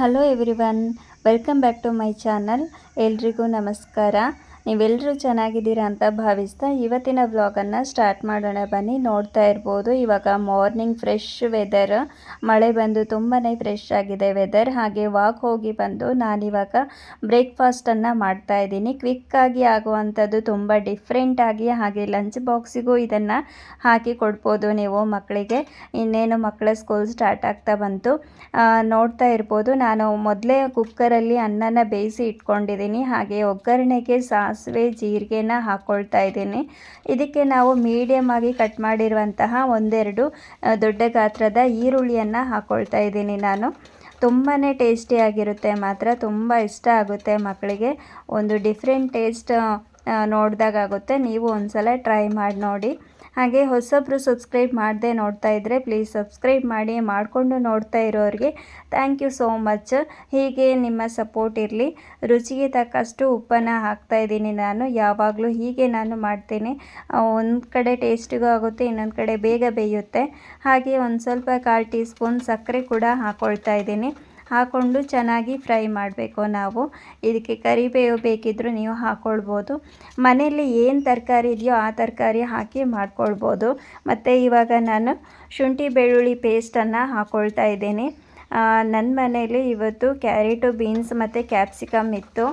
Hello everyone welcome back to my channel ಎಲ್ರಿಗೂ ನಮಸ್ಕಾರ ನೀವೆಲ್ಲರೂ ಚೆನ್ನಾಗಿದ್ದೀರಾ ಅಂತ ಭಾವಿಸ್ತಾ ಇವತ್ತಿನ ವ್ಲಾಗನ್ನು ಸ್ಟಾರ್ಟ್ ಮಾಡೋಣ. ಬನ್ನಿ, ನೋಡ್ತಾ ಇರ್ಬೋದು. ಇವಾಗ ಮಾರ್ನಿಂಗ್ ಫ್ರೆಶ್ ವೆದರ್. ಮಳೆ ಬಂದು ತುಂಬಾ ಫ್ರೆಶ್ ಆಗಿದೆ ವೆದರ್. ಹಾಗೆ ವಾಕ್ ಹೋಗಿ ಬಂದು ನಾನಿವಾಗ ಬ್ರೇಕ್ಫಾಸ್ಟನ್ನು ಮಾಡ್ತಾ ಇದ್ದೀನಿ. ಕ್ವಿಕ್ಕಾಗಿ ಆಗುವಂಥದ್ದು ತುಂಬ ಡಿಫ್ರೆಂಟಾಗಿ ಹಾಗೆ ಲಂಚ್ ಬಾಕ್ಸಿಗೂ ಇದನ್ನು ಹಾಕಿ ಕೊಡ್ಬೋದು ನೀವು ಮಕ್ಕಳಿಗೆ. ಇನ್ನೇನು ಮಕ್ಕಳ ಸ್ಕೂಲ್ ಸ್ಟಾರ್ಟ್ ಆಗ್ತಾ ಬಂತು. ನೋಡ್ತಾ ಇರ್ಬೋದು. ನಾನು ಮೊದಲೇ ಕುಕ್ಕರಲ್ಲಿ ಅನ್ನನ ಬೇಯಿಸಿ ಇಟ್ಕೊಂಡಿದ್ದೀನಿ. ಹಾಗೆ ಒಗ್ಗರಣೆಗೆ ಸಾಸಿವೆ ಜೀರಿಗೆನ ಹಾಕ್ಕೊಳ್ತಾ ಇದ್ದೀನಿ. ಇದಕ್ಕೆ ನಾವು ಮೀಡಿಯಮ್ ಆಗಿ ಕಟ್ ಮಾಡಿರುವಂತಹ ಒಂದೆರಡು ದೊಡ್ಡ ಗಾತ್ರದ ಈರುಳ್ಳಿಯನ್ನು ಹಾಕ್ಕೊಳ್ತಾ ಇದ್ದೀನಿ ನಾನು. ತುಂಬಾ ಟೇಸ್ಟಿಯಾಗಿರುತ್ತೆ ಮಾತ್ರ ತುಂಬ ಇಷ್ಟ ಆಗುತ್ತೆ ಮಕ್ಕಳಿಗೆ. ಒಂದು ಡಿಫ್ರೆಂಟ್ ಟೇಸ್ಟ್ ನೋಡಿದಾಗುತ್ತೆ ನೀವು ಒಂದ್ಸಲ ಟ್ರೈ ಮಾಡಿ ನೋಡಿ. ಹಾಗೆ ಹೊಸಬ್ರು ಸಬ್ಸ್ಕ್ರೈಬ್ ಮಾಡದೆ ನೋಡ್ತಾ ಇದ್ದರೆ ಪ್ಲೀಸ್ ಸಬ್ಸ್ಕ್ರೈಬ್ ಮಾಡಿ ಮಾಡಿಕೊಂಡು ನೋಡ್ತಾ ಇರೋರಿಗೆ ಥ್ಯಾಂಕ್ ಯು ಸೋ ಮಚ್ ಹೀಗೆ ನಿಮ್ಮ ಸಪೋರ್ಟ್ ಇರಲಿ. ರುಚಿಗೆ ತಕ್ಕಷ್ಟು ಉಪ್ಪನ್ನು ಹಾಕ್ತಾ ಇದ್ದೀನಿ ನಾನು. ಯಾವಾಗಲೂ ಹೀಗೆ ನಾನು ಮಾಡ್ತೀನಿ. ಒಂದು ಕಡೆ ಟೇಸ್ಟಿಗೂ ಆಗುತ್ತೆ, ಇನ್ನೊಂದು ಕಡೆ ಬೇಗ ಬೇಯುತ್ತೆ. ಹಾಗೆ ಒಂದು ಸ್ವಲ್ಪ ಕಾಲು ಟೀ ಸ್ಪೂನ್ ಸಕ್ಕರೆ ಕೂಡ ಹಾಕ್ಕೊಳ್ತಾ ಇದ್ದೀನಿ. ಹಾಕ್ಕೊಂಡು ಚೆನ್ನಾಗಿ ಫ್ರೈ ಮಾಡಬೇಕು ನಾವು. ಇದಕ್ಕೆ ಕರಿಬೇವು ಬೇಕಿದ್ದರೂ ನೀವು ಹಾಕ್ಕೊಳ್ಬೋದು ಮನೆಯಲ್ಲಿ ಏನು ತರಕಾರಿ ಇದೆಯೋ ಆ ತರಕಾರಿ ಹಾಕಿ ಮಾಡ್ಕೊಳ್ಬೋದು. ಮತ್ತು ಇವಾಗ ನಾನು ಶುಂಠಿ ಬೆಳ್ಳುಳ್ಳಿ ಪೇಸ್ಟನ್ನು ಹಾಕ್ಕೊಳ್ತಾ ಇದ್ದೀನಿ. ನನ್ನ ಮನೆಯಲ್ಲಿ ಇವತ್ತು ಕ್ಯಾರೆಟು ಬೀನ್ಸ್ ಮತ್ತು ಕ್ಯಾಪ್ಸಿಕಮ್ ಇತ್ತು.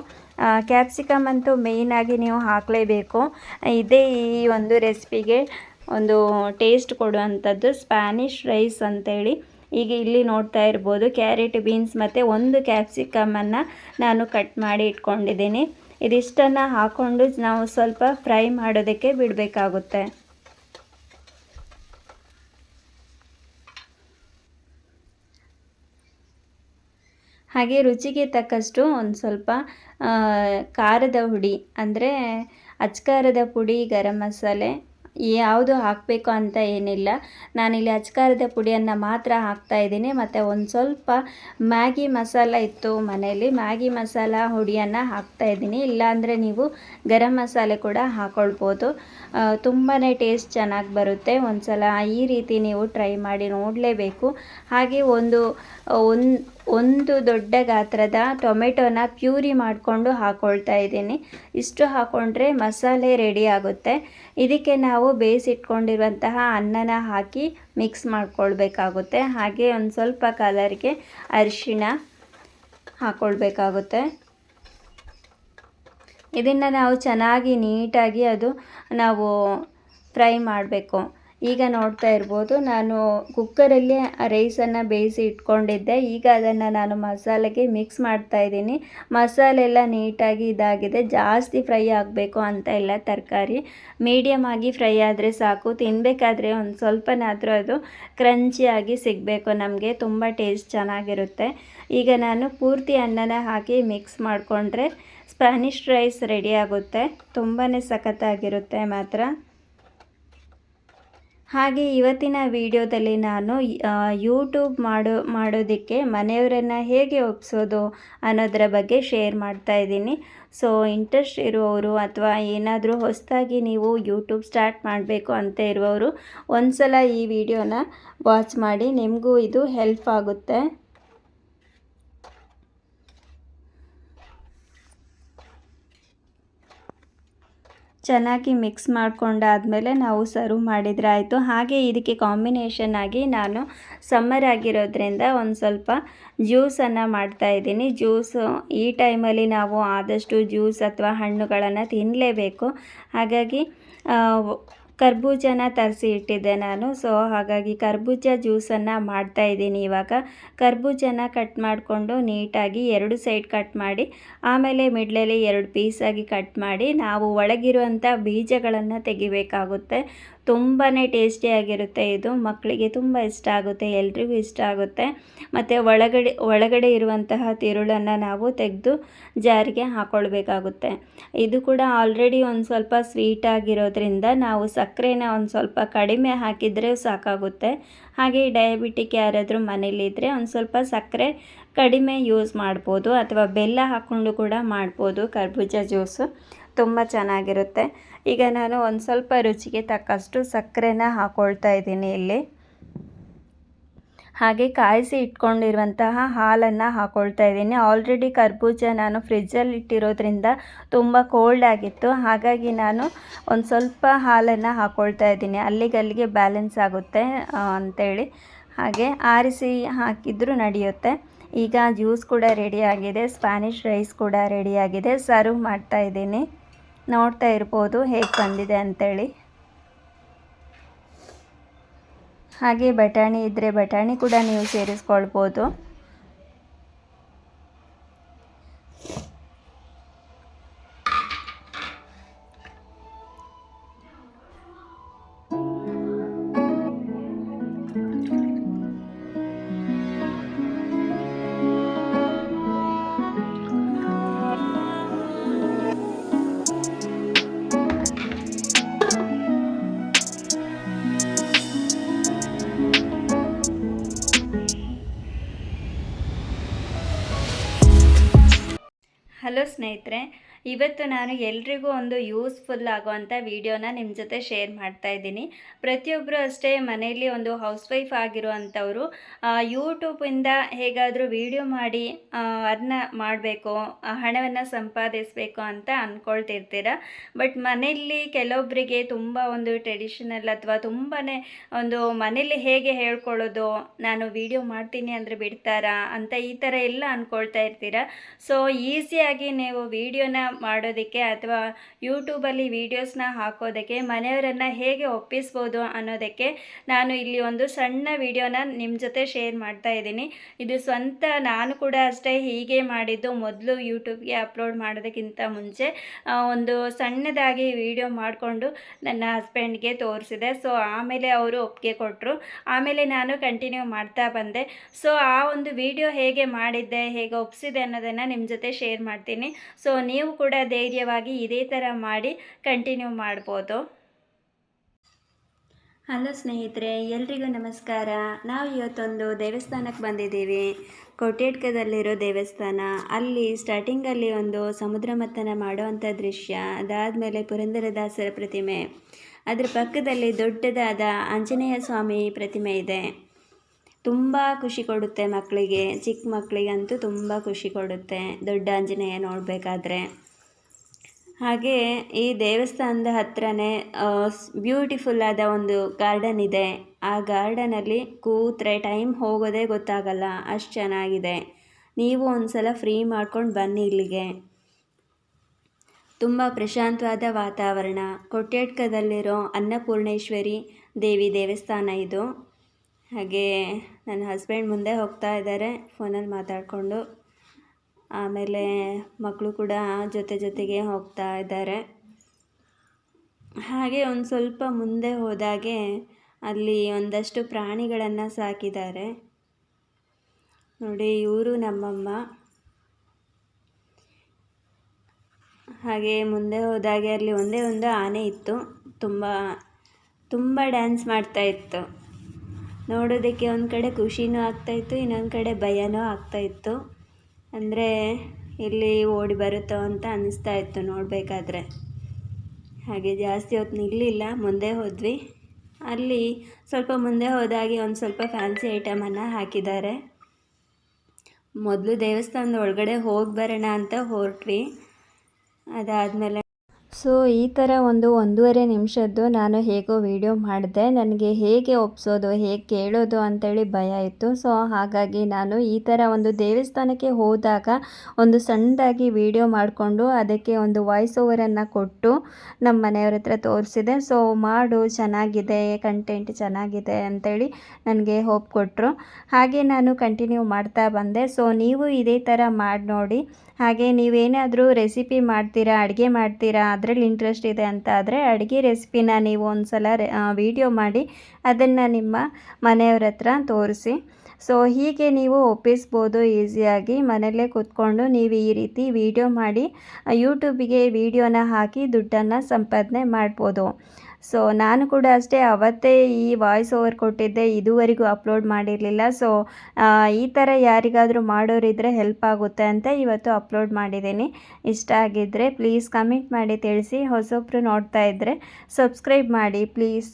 ಕ್ಯಾಪ್ಸಿಕಮ್ ಅಂತೂ ಮೇಯ್ನಾಗಿ ನೀವು ಹಾಕಲೇಬೇಕು. ಇದೇ ಈ ಒಂದು ರೆಸಿಪಿಗೆ ಒಂದು ಟೇಸ್ಟ್ ಕೊಡುವಂಥದ್ದು ಸ್ಪ್ಯಾನಿಷ್ ರೈಸ್ ಅಂತೇಳಿ. ಈಗ ಇಲ್ಲಿ ನೋಡ್ತಾ ಇರ್ಬೋದು ಕ್ಯಾರೆಟ್ ಬೀನ್ಸ್ ಮತ್ತು ಒಂದು ಕ್ಯಾಪ್ಸಿಕಮನ್ನು ನಾನು ಕಟ್ ಮಾಡಿ ಇಟ್ಕೊಂಡಿದ್ದೀನಿ. ಇದಿಷ್ಟನ್ನು ಹಾಕ್ಕೊಂಡು ನಾವು ಸ್ವಲ್ಪ ಫ್ರೈ ಮಾಡೋದಕ್ಕೆ ಬಿಡಬೇಕಾಗುತ್ತೆ. ಹಾಗೆ ರುಚಿಗೆ ತಕ್ಕಷ್ಟು ಒಂದು ಸ್ವಲ್ಪ ಖಾರದ ಹುಡಿ, ಅಂದರೆ ಅಚ್ಕಾರದ ಪುಡಿ, ಗರಂ ಮಸಾಲೆ ಯಾವುದು ಹಾಕಬೇಕು ಅಂತ ಏನಿಲ್ಲ. ನಾನಿಲ್ಲಿ ಅಚ್ಕಾರದ ಪುಡಿಯನ್ನು ಮಾತ್ರ ಹಾಕ್ತಾ ಇದ್ದೀನಿ. ಮತ್ತು ಒಂದು ಸ್ವಲ್ಪ ಮ್ಯಾಗಿ ಮಸಾಲ ಇತ್ತು ಮನೆಯಲ್ಲಿ. ಮ್ಯಾಗಿ ಮಸಾಲ ಹುಡಿಯನ್ನು ಹಾಕ್ತಾ ಇದ್ದೀನಿ. ಇಲ್ಲಾಂದರೆ ನೀವು ಗರಂ ಮಸಾಲೆ ಕೂಡ ಹಾಕ್ಕೊಳ್ಬೋದು ತುಂಬಾ ಟೇಸ್ಟ್ ಚೆನ್ನಾಗಿ ಬರುತ್ತೆ. ಒಂದು ಸಲ ಈ ರೀತಿ ನೀವು ಟ್ರೈ ಮಾಡಿ ನೋಡಲೇಬೇಕು. ಹಾಗೆ ಒಂದು ಒಂದು ಒಂದು ದೊಡ್ಡ ಗಾತ್ರದ ಟೊಮೆಟೊನ ಪ್ಯೂರಿ ಮಾಡಿಕೊಂಡು ಹಾಕ್ಕೊಳ್ತಾ ಇದ್ದೀನಿ. ಇಷ್ಟು ಹಾಕ್ಕೊಂಡ್ರೆ ಮಸಾಲೆ ರೆಡಿ ಆಗುತ್ತೆ. ಇದಕ್ಕೆ ನಾವು ಬೇಯಿಸಿಟ್ಕೊಂಡಿರುವಂತಹ ಅನ್ನನ ಹಾಕಿ ಮಿಕ್ಸ್ ಮಾಡಿಕೊಳ್ಬೇಕಾಗುತ್ತೆ. ಹಾಗೆ ಒಂದು ಸ್ವಲ್ಪ ಕಲರ್ಗೆ ಅರಿಶಿಣ ಹಾಕ್ಕೊಳ್ಬೇಕಾಗುತ್ತೆ ಇದನ್ನು ನಾವು ಚೆನ್ನಾಗಿ ನೀಟಾಗಿ ಅದು ನಾವು ಫ್ರೈ ಮಾಡಬೇಕು. ಈಗ ನೋಡ್ತಾ ಇರ್ಬೋದು, ನಾನು ಕುಕ್ಕರಲ್ಲಿ ರೈಸನ್ನು ಬೇಯಿಸಿ ಇಟ್ಕೊಂಡಿದ್ದೆ. ಈಗ ಅದನ್ನು ನಾನು ಮಸಾಲೆಗೆ ಮಿಕ್ಸ್ ಮಾಡ್ತಾ ಇದ್ದೀನಿ. ಮಸಾಲೆ ಎಲ್ಲ ನೀಟಾಗಿ ಇದಾಗಿದೆ. ಜಾಸ್ತಿ ಫ್ರೈ ಆಗಬೇಕು ಅಂತ ಇಲ್ಲ ತರಕಾರಿ. ಮೀಡಿಯಮ್ ಆಗಿ ಫ್ರೈ ಆದರೆ ಸಾಕು. ತಿನ್ನಬೇಕಾದ್ರೆ ಒಂದು ಸ್ವಲ್ಪನಾದರೂ ಅದು ಕ್ರಂಚಿಯಾಗಿ ಸಿಗಬೇಕು ನಮಗೆ. ತುಂಬ ಟೇಸ್ಟ್ ಚೆನ್ನಾಗಿರುತ್ತೆ. ಈಗ ನಾನು ಪೂರ್ತಿ ಅನ್ನನ ಹಾಕಿ ಮಿಕ್ಸ್ ಮಾಡಿಕೊಂಡ್ರೆ ಸ್ಪ್ಯಾನಿಷ್ ರೈಸ್ ರೆಡಿ ಆಗುತ್ತೆ. ತುಂಬಾ ಸಖತ್ತಾಗಿರುತ್ತೆ ಮಾತ್ರ. ಹಾಗೆ ಇವತ್ತಿನ ವಿಡಿಯೋದಲ್ಲಿ ನಾನು ಯೂಟ್ಯೂಬ್ ಮಾಡೋ, ಮಾಡೋದಕ್ಕೆ ಮನೆಯವರನ್ನು ಹೇಗೆ ಒಪ್ಪಿಸೋದು ಅನ್ನೋದರ ಬಗ್ಗೆ ಶೇರ್ ಮಾಡ್ತಾ ಇದ್ದೀನಿ. ಸೊ ಇಂಟ್ರೆಸ್ಟ್ ಇರುವವರು ಅಥವಾ ಏನಾದರೂ ಹೊಸದಾಗಿ ನೀವು ಯೂಟ್ಯೂಬ್ ಸ್ಟಾರ್ಟ್ ಮಾಡಬೇಕು ಅಂತ ಇರುವವರು ಒಂದು ಸಲ ಈ ವಿಡಿಯೋನ ವಾಚ್ ಮಾಡಿ ನಿಮಗೂ ಇದು ಹೆಲ್ಪ್ ಆಗುತ್ತೆ. ಚೆನ್ನಾಗಿ ಮಿಕ್ಸ್ ಮಾಡ್ಕೊಂಡಾದಮೇಲೆ ನಾವು ಸರ್ವ್ ಮಾಡಿದರೆ ಆಯಿತು. ಹಾಗೆ ಇದಕ್ಕೆ ಕಾಂಬಿನೇಷನ್ ಆಗಿ ನಾನು ಸಮ್ಮರ್ ಆಗಿರೋದ್ರಿಂದ ಒಂದು ಸ್ವಲ್ಪ ಜ್ಯೂಸನ್ನು ಮಾಡ್ತಾಯಿದ್ದೀನಿ ಜ್ಯೂಸು ಈ ಟೈಮಲ್ಲಿ ನಾವು ಆದಷ್ಟು ಜ್ಯೂಸ್ ಅಥವಾ ಹಣ್ಣುಗಳನ್ನು ತಿನ್ನಲೇಬೇಕು ಹಾಗಾಗಿ ಕರ್ಬೂಜನ ತರಿಸಿ ಇಟ್ಟಿದ್ದೆ ನಾನು. ಸೊ ಹಾಗಾಗಿ ಕರ್ಬೂಜ ಜ್ಯೂಸನ್ನು ಮಾಡ್ತಾ ಇದ್ದೀನಿ ಇವಾಗ. ಕರ್ಬೂಜನ ಕಟ್ ಮಾಡಿಕೊಂಡು ನೀಟಾಗಿ ಎರಡು ಸೈಡ್ ಕಟ್ ಮಾಡಿ, ಆಮೇಲೆ ಮಿಡ್ಲಲ್ಲಿ ಎರಡು ಪೀಸಾಗಿ ಕಟ್ ಮಾಡಿ, ನಾವು ಒಳಗಿರುವಂಥ ಬೀಜಗಳನ್ನು ತೆಗಿಬೇಕಾಗುತ್ತೆ. ತುಂಬಾ ಟೇಸ್ಟಿಯಾಗಿರುತ್ತೆ ಇದು. ಮಕ್ಕಳಿಗೆ ತುಂಬ ಇಷ್ಟ ಆಗುತ್ತೆ, ಎಲ್ರಿಗೂ ಇಷ್ಟ ಆಗುತ್ತೆ. ಮತ್ತು ಒಳಗಡೆ ಒಳಗಡೆ ಇರುವಂತಹ ತಿರುಳನ್ನು ನಾವು ತೆಗೆದು ಜಾರಿಗೆ ಹಾಕ್ಕೊಳ್ಬೇಕಾಗುತ್ತೆ ಇದು ಕೂಡ ಆಲ್ರೆಡಿ ಒಂದು ಸ್ವಲ್ಪ ಸ್ವೀಟಾಗಿರೋದ್ರಿಂದ ನಾವು ಸಕ್ಕರೆನ ಒಂದು ಸ್ವಲ್ಪ ಕಡಿಮೆ ಹಾಕಿದರೆ ಸಾಕಾಗುತ್ತೆ. ಹಾಗೆ ಡಯಾಬಿಟಿಕ್ ಯಾರಾದರೂ ಮನೇಲಿದ್ದರೆ ಒಂದು ಸ್ವಲ್ಪ ಸಕ್ಕರೆ ಕಡಿಮೆ ಯೂಸ್ ಮಾಡ್ಬೋದು, ಅಥವಾ ಬೆಲ್ಲ ಹಾಕ್ಕೊಂಡು ಕೂಡ ಮಾಡ್ಬೋದು ಕರ್ಬೂಜ ಜ್ಯೂಸು ತುಂಬ ಚೆನ್ನಾಗಿರುತ್ತೆ. ಈಗ ನಾನು ಒಂದು ಸ್ವಲ್ಪ ರುಚಿಗೆ ತಕ್ಕಷ್ಟು ಸಕ್ಕರೆನ ಹಾಕ್ಕೊಳ್ತಾ ಇದ್ದೀನಿ ಇಲ್ಲಿ. ಹಾಗೆ ಕಾಯಿಸಿ ಇಟ್ಕೊಂಡಿರುವಂತಹ ಹಾಲನ್ನು ಹಾಕ್ಕೊಳ್ತಾ ಇದ್ದೀನಿ. ಆಲ್ರೆಡಿ ಕರ್ಬೂಜ ನಾನು ಫ್ರಿಜ್ಜಲ್ಲಿ ಇಟ್ಟಿರೋದ್ರಿಂದ ತುಂಬ ಕೋಲ್ಡ್ ಆಗಿತ್ತು. ಹಾಗಾಗಿ ನಾನು ಒಂದು ಸ್ವಲ್ಪ ಹಾಲನ್ನು ಹಾಕ್ಕೊಳ್ತಾ ಇದ್ದೀನಿ. ಅಲ್ಲಿಗಲ್ಲಿಗೆ ಬ್ಯಾಲೆನ್ಸ್ ಆಗುತ್ತೆ ಅಂಥೇಳಿ ಹಾಗೆ ಆರಿಸಿ ಹಾಕಿದ್ರೂ ನಡೆಯುತ್ತೆ. ಈಗ ಜ್ಯೂಸ್ ಕೂಡ ರೆಡಿಯಾಗಿದೆ ಸ್ಪ್ಯಾನಿಷ್ ರೈಸ್ ಕೂಡ ರೆಡಿಯಾಗಿದೆ ಸರ್ವ್ ಮಾಡ್ತಾ ಇದ್ದೀನಿ. ನೋಡ್ತಾ ಇರ್ಬೋದು ಹೇಗೆ ಬಂದಿದೆ ಅಂತೇಳಿ. ಹಾಗೆ ಬಟಾಣಿ ಇದ್ದರೆ ಬಟಾಣಿ ಕೂಡ ನೀವು ಸೇರಿಸ್ಕೊಳ್ಬೋದು. ಹಲೋ ಸ್ನೇಹಿತರೆ ಇವತ್ತು ನಾನು ಎಲ್ರಿಗೂ ಒಂದು ಯೂಸ್ಫುಲ್ ಆಗುವಂಥ ವಿಡಿಯೋನ ನಿಮ್ಮ ಜೊತೆ ಶೇರ್ ಮಾಡ್ತಾ ಇದ್ದೀನಿ. ಪ್ರತಿಯೊಬ್ಬರು ಅಷ್ಟೇ ಮನೆಯಲ್ಲಿ ಒಂದು ಹೌಸ್ ವೈಫ್ ಆಗಿರುವಂಥವರು ಯೂಟ್ಯೂಬಿಂದ ಹೇಗಾದರೂ ವಿಡಿಯೋ ಮಾಡಿ ಅದನ್ನ ಮಾಡಬೇಕು ಹಣವನ್ನು ಸಂಪಾದಿಸಬೇಕು ಅಂತ ಅಂದ್ಕೊಳ್ತಿರ್ತೀರ ಬಟ್ ಮನೆಯಲ್ಲಿ ಕೆಲವೊಬ್ಬರಿಗೆ ತುಂಬ ಒಂದು ಟ್ರೆಡಿಷನಲ್ ಅಥವಾ ತುಂಬಾ ಒಂದು ಮನೇಲಿ ಹೇಗೆ ಹೇಳ್ಕೊಳ್ಳೋದು, ನಾನು ವಿಡಿಯೋ ಮಾಡ್ತೀನಿ ಅಂದರೆ ಬಿಡ್ತಾರಾ ಅಂತ ಈ ಥರ ಎಲ್ಲ ಅಂದ್ಕೊಳ್ತಾ ಇರ್ತೀರ? ಸೊ ಈಸಿಯಾಗಿ ನೀವು ವಿಡಿಯೋನ ಮಾಡೋದಕ್ಕೆ ಅಥವಾ ಯೂಟ್ಯೂಬಲ್ಲಿ ವೀಡಿಯೋಸ್ನ ಹಾಕೋದಕ್ಕೆ, ಮನೆಯವರನ್ನು ಹೇಗೆ ಒಪ್ಪಿಸ್ಬೋದು ಅನ್ನೋದಕ್ಕೆ ನಾನು ಇಲ್ಲಿ ಒಂದು ಸಣ್ಣ ವೀಡಿಯೋನ ನಿಮ್ಮ ಜೊತೆ ಶೇರ್ ಮಾಡ್ತಾ ಇದ್ದೀನಿ. ಇದು ಸ್ವಂತ, ನಾನು ಕೂಡ ಅಷ್ಟೇ ಹೀಗೆ ಮಾಡಿದ್ದು ಮೊದಲು ಯೂಟ್ಯೂಬ್ಗೆ ಅಪ್ಲೋಡ್ ಮಾಡೋದಕ್ಕಿಂತ ಮುಂಚೆ. ಒಂದು ಸಣ್ಣದಾಗಿ ವಿಡಿಯೋ ಮಾಡಿಕೊಂಡು ನನ್ನ ಹಸ್ಬೆಂಡ್ಗೆ ತೋರಿಸಿದೆ. ಸೊ, ಆಮೇಲೆ ಅವರು ಒಪ್ಪಿಗೆ ಕೊಟ್ಟರು ಆಮೇಲೆ ನಾನು ಕಂಟಿನ್ಯೂ ಮಾಡ್ತಾ ಬಂದೆ. ಸೊ, ಆ ಒಂದು ವಿಡಿಯೋ ಹೇಗೆ ಮಾಡಿದ್ದೆ, ಹೇಗೆ ಒಪ್ಪಿಸಿದೆ ಅನ್ನೋದನ್ನು ನಿಮ್ಮ ಜೊತೆ ಶೇರ್ ಮಾಡ್ತೀನಿ. ಸೊ, ನೀವು ಕೂಡ ಧೈರ್ಯವಾಗಿ ಇದೇ ಥರ ಮಾಡಿ ಕಂಟಿನ್ಯೂ ಮಾಡ್ಬೋದು. ಹಲೋ ಸ್ನೇಹಿತರೆ, ಎಲ್ರಿಗೂ ನಮಸ್ಕಾರ. ನಾವು ಇವತ್ತೊಂದು ದೇವಸ್ಥಾನಕ್ಕೆ ಬಂದಿದ್ದೀವಿ. ಕೋಟೇಟ್ಕದಲ್ಲಿರೋ ದೇವಸ್ಥಾನ. ಅಲ್ಲಿ ಸ್ಟಾರ್ಟಿಂಗಲ್ಲಿ ಒಂದು ಸಮುದ್ರ ಮಥನ ಮಾಡುವಂಥ ದೃಶ್ಯ. ಅದಾದಮೇಲೆ ಪುರಂದರದಾಸರ ಪ್ರತಿಮೆ. ಅದರ ಪಕ್ಕದಲ್ಲಿ ದೊಡ್ಡದಾದ ಆಂಜನೇಯ ಸ್ವಾಮಿ ಪ್ರತಿಮೆ ಇದೆ. ತುಂಬ ಖುಷಿ ಕೊಡುತ್ತೆ ಮಕ್ಕಳಿಗೆ. ಚಿಕ್ಕ ಮಕ್ಕಳಿಗಂತೂ ತುಂಬ ಖುಷಿ ಕೊಡುತ್ತೆ. ದೊಡ್ಡ ಆಂಜನೇಯ ನೋಡಬೇಕಾದ್ರೆ. ಹಾಗೆ ಈ ದೇವಸ್ಥಾನದ ಹತ್ರನೇ ಬ್ಯೂಟಿಫುಲ್ ಆದ ಒಂದು ಗಾರ್ಡನ್ ಇದೆ. ಆ ಗಾರ್ಡನಲ್ಲಿ ಕೂತ್ರೆ ಟೈಮ್ ಹೋಗೋದೇ ಗೊತ್ತಾಗಲ್ಲ, ಅಷ್ಟು ಚೆನ್ನಾಗಿದೆ. ನೀವು ಒಂದು ಸಲ ಫ್ರೀ ಮಾಡ್ಕೊಂಡು ಬನ್ನಿ ಇಲ್ಲಿಗೆ. ತುಂಬ ಪ್ರಶಾಂತವಾದ ವಾತಾವರಣ. ಕೊಟ್ಯೇಟ್ಕದಲ್ಲಿರೋ ಅನ್ನಪೂರ್ಣೇಶ್ವರಿ ದೇವಿ ದೇವಸ್ಥಾನ ಇದು. ಹಾಗೆ ನನ್ನ ಹಸ್ಬೆಂಡ್ ಮುಂದೆ ಹೋಗ್ತಾ ಇದ್ದಾರೆ ಫೋನಲ್ಲಿ ಮಾತಾಡಿಕೊಂಡು. ಆಮೇಲೆ ಮಕ್ಕಳು ಕೂಡ ಜೊತೆ ಜೊತೆಗೆ ಹೋಗ್ತಾ ಇದ್ದಾರೆ. ಹಾಗೆ ಒಂದು ಸ್ವಲ್ಪ ಮುಂದೆ ಹೋದಾಗೆ ಅಲ್ಲಿ ಒಂದಷ್ಟು ಪ್ರಾಣಿಗಳನ್ನು ಸಾಕಿದ್ದಾರೆ. ನೋಡಿ, ಇವರು ನಮ್ಮಮ್ಮ. ಹಾಗೆ ಮುಂದೆ ಹೋದಾಗೆ ಅಲ್ಲಿ ಒಂದೇ ಒಂದು ಆನೆ ಇತ್ತು. ತುಂಬ ತುಂಬ ಡ್ಯಾನ್ಸ್ ಮಾಡ್ತಾ ಇತ್ತು. ನೋಡೋದಕ್ಕೆ ಒಂದು ಕಡೆ ಖುಷಿನೂ ಆಗ್ತಾಯಿತ್ತು ಇನ್ನೊಂದು ಕಡೆ ಭಯನೂ ಆಗ್ತಾಯಿತ್ತು ಅಂದರೆ ಇಲ್ಲಿ ಓಡಿ ಬರುತ್ತೋ ಅಂತ ಅನ್ನಿಸ್ತಾ ಇತ್ತು ನೋಡಬೇಕಾದ್ರೆ. ಹಾಗೆ ಜಾಸ್ತಿ ಹೊತ್ತು ನಿಲ್ಲಲಿಲ್ಲ ಮುಂದೆ ಹೋದ್ವಿ. ಅಲ್ಲಿ ಸ್ವಲ್ಪ ಮುಂದೆ ಹೋದಾಗೆ ಒಂದು ಸ್ವಲ್ಪ ಫ್ಯಾನ್ಸಿ ಐಟಮನ್ನು ಹಾಕಿದ್ದಾರೆ. ಮೊದಲು ದೇವಸ್ಥಾನದ ಒಳಗಡೆ ಹೋಗಿ ಬರೋಣ ಅಂತ ಹೊರಟ್ವಿ. ಅದಾದಮೇಲೆ ಸೊ, ಈ ಥರ ಒಂದು ಒಂದೂವರೆ ನಿಮಿಷದ್ದು ನಾನು ಹೇಗೋ ವಿಡಿಯೋ ಮಾಡಿದೆ. ನನಗೆ ಹೇಗೆ ಒಪ್ಸೋದು, ಹೇಗೆ ಕೇಳೋದು ಅಂತೇಳಿ ಭಯ ಇತ್ತು. ಸೊ, ಹಾಗಾಗಿ ನಾನು ಈ ಥರ ಒಂದು ದೇವಸ್ಥಾನಕ್ಕೆ ಹೋದಾಗ ಒಂದು ಸಣ್ಣದಾಗಿ ವಿಡಿಯೋ ಮಾಡಿಕೊಂಡು ಅದಕ್ಕೆ ಒಂದು ವಾಯ್ಸ್ ಓವರನ್ನು ಕೊಟ್ಟು ನಮ್ಮ ಮನೆಯವ್ರ ಹತ್ರ ತೋರಿಸಿದೆ. ಸೊ, ಮಾಡು, ಚೆನ್ನಾಗಿದೆ ಕಂಟೆಂಟ್ ಚೆನ್ನಾಗಿದೆ ಅಂತೇಳಿ ನನಗೆ ಹೋಪ್ ಕೊಟ್ಟರು ಹಾಗೆ ನಾನು ಕಂಟಿನ್ಯೂ ಮಾಡ್ತಾ ಬಂದೆ. ಸೊ, ನೀವು ಇದೇ ಥರ ಮಾಡಿ ನೋಡಿ ಹಾಗೆ ನೀವೇನಾದರೂ ರೆಸಿಪಿ ಮಾಡ್ತೀರಾ, ಅಡುಗೆ ಮಾಡ್ತೀರಾ ಅದರಲ್ಲಿ ಇಂಟ್ರೆಸ್ಟ್ ಇದೆ ಅಂತ ಆದರೆ ಅಡುಗೆ ರೆಸಿಪಿನ ನೀವು ಒಂದು ಸಲ ವಿಡಿಯೋ ಮಾಡಿ ಅದನ್ನು ನಿಮ್ಮ ಮನೆಯವ್ರ ಹತ್ರ ತೋರಿಸಿ. ಸೊ ಹೀಗೆ ನೀವು ಒಪ್ಪಿಸ್ಬೋದು ಈಸಿಯಾಗಿ ಮನೆಯಲ್ಲೇ ಕೂತ್ಕೊಂಡು ನೀವು ಈ ರೀತಿ ವಿಡಿಯೋ ಮಾಡಿ ಯೂಟ್ಯೂಬಿಗೆ ವಿಡಿಯೋನ ಹಾಕಿ ದುಡ್ಡನ್ನು ಸಂಪಾದನೆ ಮಾಡ್ಬೋದು. ಸೊ ನಾನು ಕೂಡ ಅಷ್ಟೇ ಅವತ್ತೇ ಈ ವಾಯ್ಸ್ ಓವರ್ ಕೊಟ್ಟಿದ್ದೆ, ಇದುವರೆಗೂ ಅಪ್ಲೋಡ್ ಮಾಡಿರಲಿಲ್ಲ. ಸೊ ಈ ಥರ ಯಾರಿಗಾದರೂ ಮಾಡೋರಿದ್ದರೆ ಹೆಲ್ಪ್ ಆಗುತ್ತೆ ಅಂತ ಇವತ್ತು ಅಪ್ಲೋಡ್ ಮಾಡಿದ್ದೀನಿ. ಇಷ್ಟ ಆಗಿದ್ದರೆ ಪ್ಲೀಸ್ ಕಮೆಂಟ್ ಮಾಡಿ, ತಿಳಿಸಿ. ಹೊಸೊಬ್ಬರು ನೋಡ್ತಾ ಇದ್ದರೆ ಸಬ್ಸ್ಕ್ರೈಬ್ ಮಾಡಿ please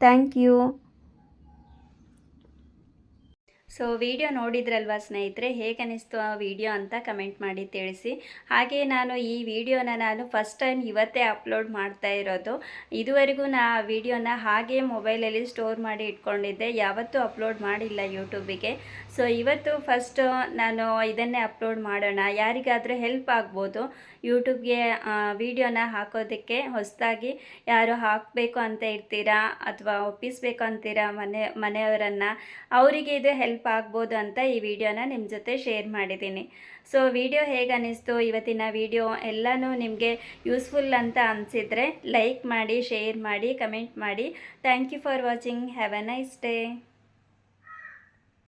thank you so video ನೋಡಿದ್ರಲ್ವಾ ಸ್ನೇಹಿತರೆ ಹೇಗೆ ಅನಿಸ್ತು ಆ ವಿಡಿಯೋ ಅಂತ ಕಮೆಂಟ್ ಮಾಡಿ ತಿಳಿಸಿ. ಹಾಗೆ ನಾನು ಈ ವಿಡಿಯೋನ ನಾನು ಫಸ್ಟ್ ಟೈಮ್ ಇವತ್ತೇ ಅಪ್ಲೋಡ್ ಮಾಡ್ತಾ ಇರೋದು. ಇದುವರೆಗೂ ನಾ ಆ ವಿಡಿಯೋನ ಹಾಗೆ ಮೊಬೈಲಲ್ಲಿ ಸ್ಟೋರ್ ಮಾಡಿ ಇಟ್ಕೊಂಡಿದ್ದೆ. ಯಾವತ್ತೂ ಅಪ್ಲೋಡ್ ಮಾಡಿಲ್ಲ ಯೂಟ್ಯೂಬಿಗೆ. ಸೊ ಇವತ್ತು ಫಸ್ಟು ನಾನು ಇದನ್ನೇ ಅಪ್ಲೋಡ್ ಮಾಡೋಣ. ಯಾರಿಗಾದರೂ ಹೆಲ್ಪ್ ಆಗ್ಬೋದು. ಯೂಟ್ಯೂಬ್ಗೆ ವೀಡಿಯೋನ ಹಾಕೋದಕ್ಕೆ ಹೊಸದಾಗಿ ಯಾರು ಹಾಕಬೇಕು ಅಂತ ಇರ್ತೀರಾ ಅಥವಾ ಒಪ್ಪಿಸಬೇಕು ಅಂತೀರಾ ಮನೆ, ಮನೆಯವರನ್ನು, ಅವರಿಗೆ ಇದು ಹೆಲ್ಪ್ ಆಗ್ಬೋದು ಅಂತ ಈ ವಿಡಿಯೋನ ನಿಮ್ಮ ಜೊತೆ ಶೇರ್ ಮಾಡಿದ್ದೀನಿ. ಸೊ, ವಿಡಿಯೋ ಹೇಗೆ ಅನ್ನಿಸ್ತು? ಇವತ್ತಿನ ವಿಡಿಯೋ ಎಲ್ಲನೂ ನಿಮಗೆ ಯೂಸ್ಫುಲ್ ಅಂತ ಅನಿಸಿದರೆ ಲೈಕ್ ಮಾಡಿ, ಶೇರ್ ಮಾಡಿ, ಕಮೆಂಟ್ ಮಾಡಿ. Thank you for watching. Have a nice day.